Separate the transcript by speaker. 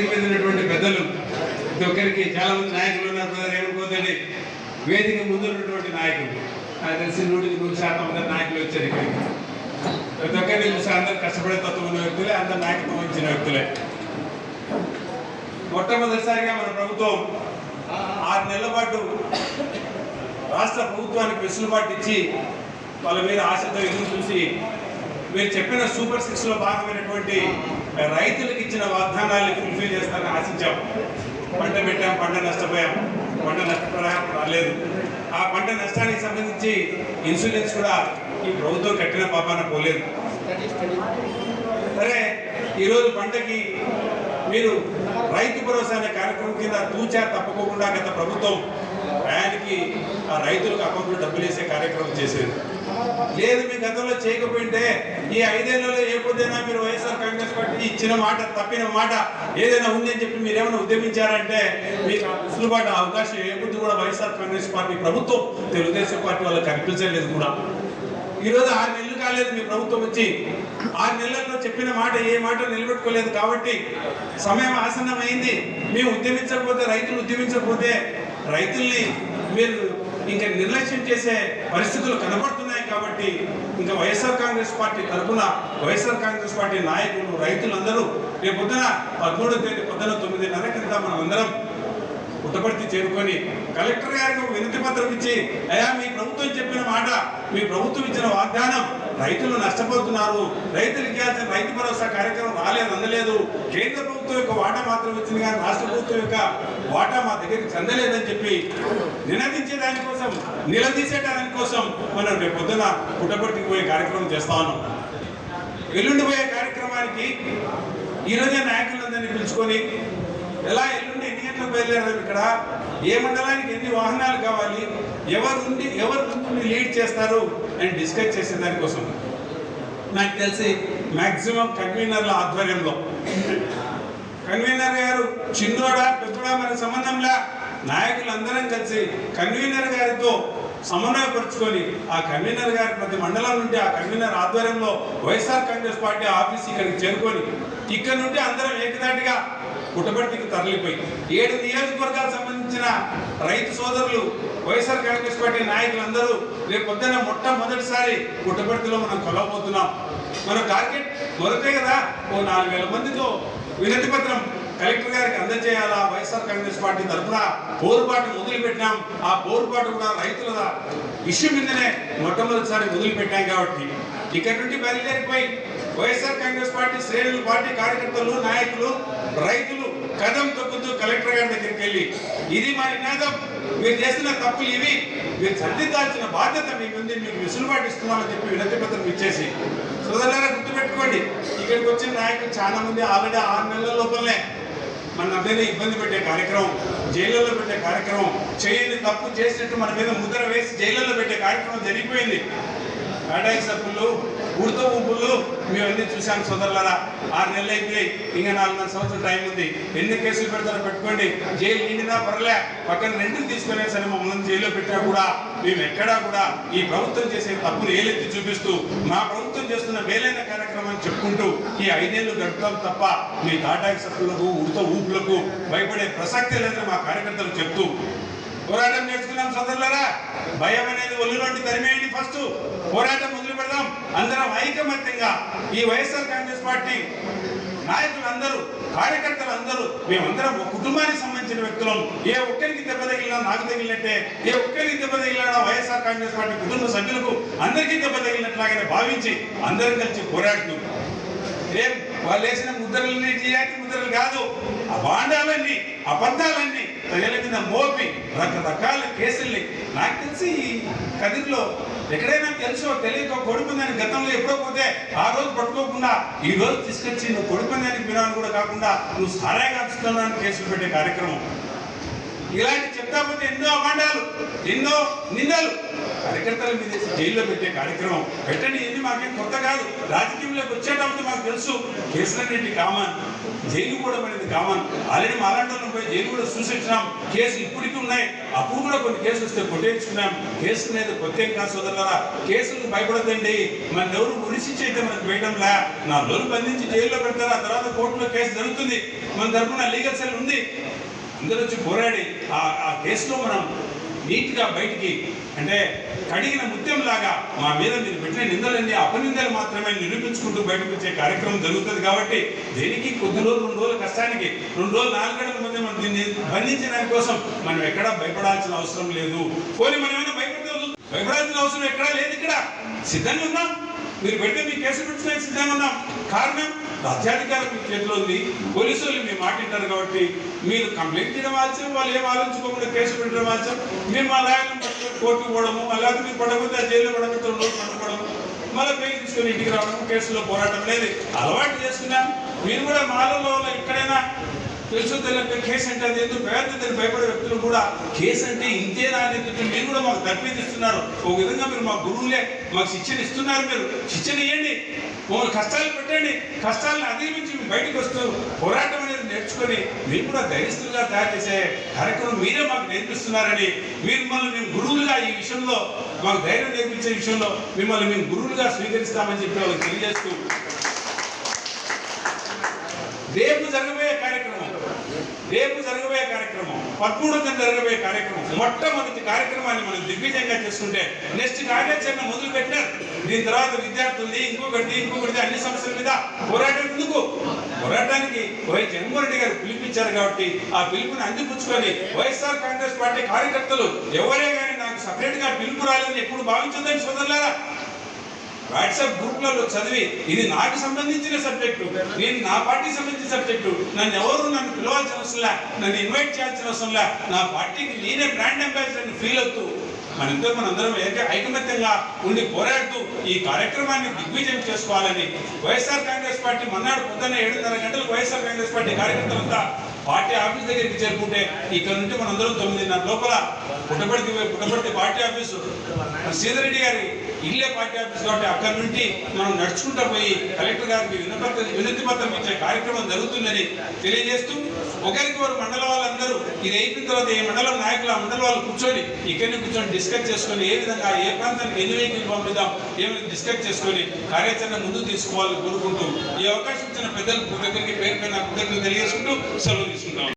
Speaker 1: వేదిక మీద ఉన్నటువంటి పెద్దలు ప్రతి ఒక్కరికి చాలా మంది నాయకులు ఉన్నారు బ్రదర్ ఏమనుకోదండి వేదిక ముందు ఉన్నటువంటి నాయకులు నాకు తెలిసి నూటికి నూరు శాతం మంది నాయకులు వచ్చారు ఇక్కడికి. ప్రతి ఒక్కరిని చూసి అందరు కష్టపడే తత్వం ఉన్న వ్యక్తులే అందరు నాయకత్వం వచ్చిన వ్యక్తులే. మొట్టమొదటిసారిగా మన ప్రభుత్వం ఆరు నెలల పాటు రాష్ట్ర ప్రభుత్వానికి వెసులుబాటు ఇచ్చి వాళ్ళ మీద ఆశతో ఎదురు చూసి మీరు చెప్పిన సూపర్ సిక్స్లో భాగమైనటువంటి రైతులకు ఇచ్చిన వాగ్దానాన్ని ఫుల్ఫిల్ చేస్తారని ఆశించాం. పంట పెట్టాం పంట నష్టపోయాం. పంట నష్టపరిహారం రాలేదు ఆ పంట నష్టానికి సంబంధించి ఇన్సూరెన్స్ కూడా ఈ ప్రభుత్వం కట్టిన పాపాన పోలేదు. సరే ఈరోజు పంటకి మీరు రైతు భరోసా అనే కార్యక్రమం కింద తూచా తప్పకుండా గత ప్రభుత్వం టయానికి ఆ రైతులకు అకౌంట్లో డబ్బులు వేసే కార్యక్రమం చేసేది. లేదు మీ గతంలో చేయకపోయింటే ఈ ఐదేళ్ళలో ఏ పొద్దునా మీరు వైఎస్ఆర్ కాంగ్రెస్ పార్టీ ఇచ్చిన మాట తప్పిన మాట ఏదైనా ఉందని చెప్పి మీరు ఏమైనా ఉద్యమించారంటే మీకు అసలుబాటు అవకాశం ఏ పొద్దు కూడా వైఎస్ఆర్ కాంగ్రెస్ పార్టీ ప్రభుత్వం తెలుగుదేశం పార్టీ వాళ్ళకి కనిపించలేదు కూడా. ఈ రోజు ఆరు నెలలు కాలేదు మీ ప్రభుత్వం వచ్చి. ఆరు నెలల్లో చెప్పిన మాట ఏ మాట నిలబెట్టుకోలేదు కాబట్టి సమయం ఆసన్నమైంది. మేము ఉద్యమించకపోతే రైతులు ఉద్యమించకపోతే రైతుల్ని మీరు ఇంకా నిర్లక్ష్యం చేసే పరిస్థితులు కనబడుతున్నాయి కాబట్టి ఇంకా వైఎస్ఆర్ కాంగ్రెస్ పార్టీ తరఫున వైఎస్ఆర్ కాంగ్రెస్ పార్టీ నాయకులు రైతులందరూ రేపు పొద్దున పదమూడు తేదీ పొద్దున తొమ్మిదిన్నర క్రితం మనం అందరం పుట్టపర్తి చేరుకొని కలెక్టర్ గారికి వినతి పత్రం ఇచ్చి అయ్యా మీ ప్రభుత్వం చెప్పిన మాట మీ ప్రభుత్వం ఇచ్చిన వాగ్దానం రైతులు నష్టపోతున్నారు. రైతులు ఇవ్వాల్సిన రైతు భరోసా కార్యక్రమం రాలేదు అందలేదు కేంద్ర ప్రభుత్వం యొక్క వాటా మాత్రం వచ్చింది కానీ రాష్ట్ర ప్రభుత్వం యొక్క వాటా మా దగ్గరికి చెందలేదని చెప్పి నినదించే దానికోసం నిలదీసే దానికోసం మనం రేపు పొద్దున పుట్టపర్తికి పోయే కార్యక్రమం చేస్తాను ఎల్లుండి పోయే కార్యక్రమానికి ఈరోజే నాయకులందరినీ పిలుచుకొని ఎలా గంటలకు బయలుదేరదాం ఇక్కడ. ఏ మండలానికి ఎన్ని వాహనాలు కావాలి ఎవరు ఉండి ఎవరు ముందు లీడ్ చేస్తారు అని డిస్కస్ చేసే దానికోసం. నాకు తెలిసి మాక్సిమం కన్వీనర్ల ఆధ్వర్యంలో. కన్వీనర్ గారు చిన్నోడా పెద్దోడా మన సంబంధంలా నాయకులందరం కలిసి కన్వీనర్ గారితో సమన్వయపరుచుకొని ఆ కన్వీనర్ గారి ప్రతి మండలం నుండి ఆ కన్వీనర్ ఆధ్వర్యంలో వైఎస్ఆర్ కాంగ్రెస్ పార్టీ ఆఫీస్ ఇక్కడికి చేరుకొని ఇక్కడ నుండి అందరం ఏకదాటిగా పుట్టపర్తికి తరలిపోయి ఏడు నియోజకవర్గాలకు సంబంధించిన రైతు సోదరులు వైఎస్ఆర్ కాంగ్రెస్ పార్టీ నాయకులందరూ రేపు పొద్దున మొట్టమొదటిసారి పుట్టపర్తిలో మనం కొలవబోతున్నాం. మన టార్గెట్ మొదటే కదా ఓ నాలుగు వేల మందితో వినతి పత్రం కలెక్టర్ గారికి అందజేయాలా? వైఎస్ఆర్ కాంగ్రెస్ పార్టీ తరఫున పోరుబాటు వదిలిపెట్టినాం ఆ పోరుబాటు కూడా రైతుల ఇష్యూ మీదనే మొట్టమొదటిసారి మొదలు పెట్టాం కాబట్టి. ఇక్కడ నుండి బయలుదేరిపోయి వైఎస్ఆర్ కాంగ్రెస్ పార్టీ శ్రేణులు పార్టీ కార్యకర్తలు నాయకులు రైతులు కదం తొక్కుతూ కలెక్టర్ గారి దగ్గరికి వెళ్ళి ఇది మా నినాదం మీరు చేసిన తప్పులు ఇవి. మీరు సరిదిద్దాల్సిన బాధ్యత మీకుంది. మీకు వెసులుబాటు ఇస్తున్నామని చెప్పి వినతి పత్రం ఇచ్చేసి. సోదరులారా గుర్తుపెట్టుకోండి. ఇక్కడికి వచ్చిన నాయకులు చాలా మంది ఆల్రెడీ ఆరు నెలల లోపలనే మన అందరినీ ఇబ్బంది పెట్టే కార్యక్రమం జైళ్ళలో పెట్టే కార్యక్రమం చేయని తప్పు చేసినట్టు మన మీద ముద్ర వేసి జైళ్ళలో పెట్టే కార్యక్రమం జరిగిపోయింది. అటాక్ సప్పులు ఉడత ఊపులు మేమన్నీ చూశాను సోదరులరా. ఆరు నెలలు అయిపోయాయి. ఇంకా నాలుగున్నర సంవత్సరం టైం ఉంది. ఎన్ని కేసులు పెడతారో పెట్టుకోండి. జైలు నిండినా పర్లే. పక్కన రెండులు తీసుకునే సరే మమ్మల్ని జైల్లో పెట్టినా కూడా మేము ఎక్కడా కూడా ఈ ప్రభుత్వం చేసే తప్పును ఏలెత్తి చూపిస్తూ మా ప్రభుత్వం చేస్తున్న మేలైన కార్యక్రమాన్ని చెప్పుకుంటూ ఈ ఐదేళ్ళు గడుపుతాం తప్ప మీ తాటాకి సప్పులకు ఉడత ఊపులకు భయపడే ప్రసక్తే లేదని మా కార్యకర్తలు చెప్తూ పోరాటం నేర్చుకున్నాం సోదరులరా. భయం అనేది ఒళ్ళులోండి తరిమేయండి ఫస్ట్ పోరాటం మొదలు పెడదాం. అందరం ఐకమత్యంగా ఈ వైఎస్ఆర్ కాంగ్రెస్ పార్టీ నాయకులందరూ కార్యకర్తలు అందరూ మేమందరం ఒక కుటుంబానికి సంబంధించిన వ్యక్తులం. ఏ ఒక్కరికి దెబ్బ తగిలినా నాకు తగిలినట్టే ఏ ఒక్కరికి దెబ్బ తగిలినా వైఎస్ఆర్ కాంగ్రెస్ పార్టీ కుటుంబ సభ్యులకు అందరికీ దెబ్బ తగిలినట్లాగానే భావించి అందరం కలిసి పోరాడుతూ ఏం? వాళ్ళు వేసిన ముద్రలన్నీ టీఆర్టీ ముద్రలు కాదు. ఆ బాండాలన్నీ అబద్ధాలన్నీ ప్రజల మీద మోపి రకరకాల కేసుల్ని. నాకు తెలిసి ఈ కదిరిలో ఎక్కడైనా తెలుసో తెలియక కొడుకుందని గతంలో ఎప్పుడో పోతే ఆ రోజు పట్టుకోకుండా ఈ రోజు తీసుకొచ్చి నువ్వు కొడుకుందానికి పిలవని కూడా కాకుండా నువ్వు సారాయి కాల్చుతున్నాను కేసులు పెట్టే కార్యక్రమం. ఇలాంటి చెప్తా పోతే ఎన్నో అభాండాలు ఎన్నో నిందలు. కార్యకర్తల మీద జైల్లో పెట్టే కార్యక్రమం. పెట్టండి ఇది మాకేం కొత్త కాదు. రాజకీయంలోకి వచ్చేటప్పుడు మాకు తెలుసు కేసులన్నింటి కామన్ జైలు కూడా పడింది కామన్. ఆల్రెడీ మాలాంటి పోయి జైలు కూడా చూసి కేసు కేసులు ఇప్పటికీ ఉన్నాయి. అప్పుడు కూడా కొన్ని కేసులు వస్తే కొట్టేసుకున్నాం కేసు అనేది కొత్త ఏం కాదు సోదరులారా భయపడదండి మన ఎవరు ఉరిశించి అయితే మనకు వేయడంలా నా లోన్ బంధించి జైల్లో పెడతారు. ఆ తర్వాత కోర్టులో కేసు జరుగుతుంది. మన తరఫున లీగల్ సెల్ ఉంది. అందరూ వచ్చి పోరాడి ఆ ఆ కేసులో మనం నీట్గా బయటికి అంటే కడిగిన ముత్యం లాగా మా మీద మీరు పెట్టిన నిందలన్నీ అపనిందలు మాత్రమే నిరూపించుకుంటూ బయటకు వచ్చే కార్యక్రమం జరుగుతుంది కాబట్టి దేనికి కొద్ది రోజులు రెండు రోజుల కష్టానికి రెండు రోజులు నాలుగు గంటల మధ్య మనం దీన్ని బంధించిన దానికోసం మనం ఎక్కడా భయపడాల్సిన అవసరం లేదు. పోనీ మనం ఏమైనా భయపడతాం భయపడాల్సిన అవసరం ఎక్కడా లేదు ఇక్కడ. సిద్ధంగా ఉన్నాం. మీరు పెడితే మీ కేసు పెట్టడానికి సిద్ధంగా ఉన్నాం. కారణం రాజ్యాధికారం మీ చేతిలో ఉంది. పోలీసు వాళ్ళు మీ మాట వింటారు కాబట్టి మీరు కంప్లైంట్ చేయడం ఆలస్యం వాళ్ళు ఏం ఆలోచించుకోకుండా కేసు పెట్టడం ఆలస్యం. మేము మా లాయర్లను పట్టుకొని కోర్టుకు పోవడము మళ్ళీ మీరు పడకపోతే జైల్లో పడకపోతే రోజు రోజులు పట్టుకోవడం మళ్ళీ బెయిల్ తీసుకొని ఇంటికి రావడం కేసులో పోరాటం లేదు. అలవాటు చేసుకున్నాం. మీరు కూడా మాలలో ఎక్కడైనా తెలుసు తెలియక కేసు అంటే అది ఎందుకు? పేద భయపడే వ్యక్తులు కూడా కేసు అంటే ఇంతేనా అనేది మీరు కూడా మాకు తర్పీదిస్తున్నారు ఒక విధంగా మీరు మా గురువులే మాకు శిక్షణ ఇస్తున్నారు మీరు. శిక్షణ ఇవ్వండి మమ్మల్ని కష్టాలు పెట్టండి. కష్టాలను అధిగమించి బయటకు వస్తూ పోరాటం అనేది నేర్చుకొని మీరు కూడా ధైర్యస్తులుగా తయారు చేసే కార్యక్రమం మీరే మాకు నేర్పిస్తున్నారని మీరు మిమ్మల్ని మేము గురువులుగా ఈ విషయంలో మాకు ధైర్యం నేర్పించే విషయంలో మిమ్మల్ని మేము గురువులుగా స్వీకరిస్తామని చెప్పి వాళ్ళకి తెలియజేస్తూ రేపు జరగబోయే కార్యక్రమం రేపు జరగబోయే కార్యక్రమం పదమూడవ జరగబోయే కార్యక్రమం మొట్టమొదటి కార్యక్రమాన్ని మనం దిగ్విజయంగా చేసుకుంటే నెక్స్ట్ కార్యాచరణ మొదలు పెట్టారు దీని తర్వాత విద్యార్థుల్ని ఇంకొకటి ఇంకొకటి అన్ని సమస్యల మీద పోరాటం ఎందుకు పోరాటానికి వై జగన్మోహన్ గారు పిలిపించారు కాబట్టి ఆ పిలుపుని అందిపుచ్చుకొని వైఎస్ఆర్ కాంగ్రెస్ పార్టీ కార్యకర్తలు ఎవరే కానీ నాకు సపరేట్గా పిలుపు రాలేదని ఎప్పుడు భావించొద్దని సోదరులారా? వాట్సాప్ గ్రూప్లలో చదివి ఇది నాకు సంబంధించిన సబ్జెక్టు నేను నా పార్టీకి సంబంధించిన సబ్జెక్టు నన్ను ఎవరు నన్ను పిలవాల్సిన అవసరం లే నన్ను ఇన్వైట్ చేయాల్సిన అవసరం లే నా పార్టీకి నేనే బ్రాండ్ అంబాసిడర్ని ఫీల్ అవుతూ ఇద్దరు మనందరం ఏదైతే ఐకమత్యంగా ఉండి పోరాడుతూ ఈ కార్యక్రమాన్ని దిగ్విజయం చేసుకోవాలని వైఎస్ఆర్ కాంగ్రెస్ పార్టీ మన్నాడు పొద్దున్న ఏడున్నర గంటలకు వైఎస్ఆర్ కాంగ్రెస్ పార్టీ కార్యకర్తలంతా పార్టీ ఆఫీస్ దగ్గరికి చేరుకుంటే ఇక్కడ నుండి మనందరం తొమ్మిదిన్నర లోపల పుట్టపర్తి పుట్టపర్తి పార్టీ ఆఫీసు. సీతారెడ్డి గారి ఇల్లే పార్టీ ఆఫీస్ కాబట్టి అక్కడ నుండి మనం నడుచుకుంటూ పోయి కలెక్టర్ గారికి వినపత్ర వినతి పత్రం ఇచ్చే కార్యక్రమం జరుగుతుందని తెలియజేస్తూ ఒకరికి మండల వాళ్ళందరూ ఇది అయిపోయిన తర్వాత ఏ మండలం నాయకులు ఆ మండల వాళ్ళు కూర్చొని ఇక్కడనే కూర్చొని డిస్కస్ చేసుకొని ఏ విధంగా ఏ ప్రాంతానికి ఎన్ని వెహికల్ పంపిద్దాం ఏమైనా డిస్కస్ చేసుకొని కార్యాచరణ ముందుకు తీసుకోవాలని కోరుకుంటూ ఈ అవకాశం ఇచ్చిన పెద్దలకు దగ్గరికి పేరు పైన కృతజ్ఞతలు తెలియజేసుకుంటూ సెలవు తీసుకుంటాం.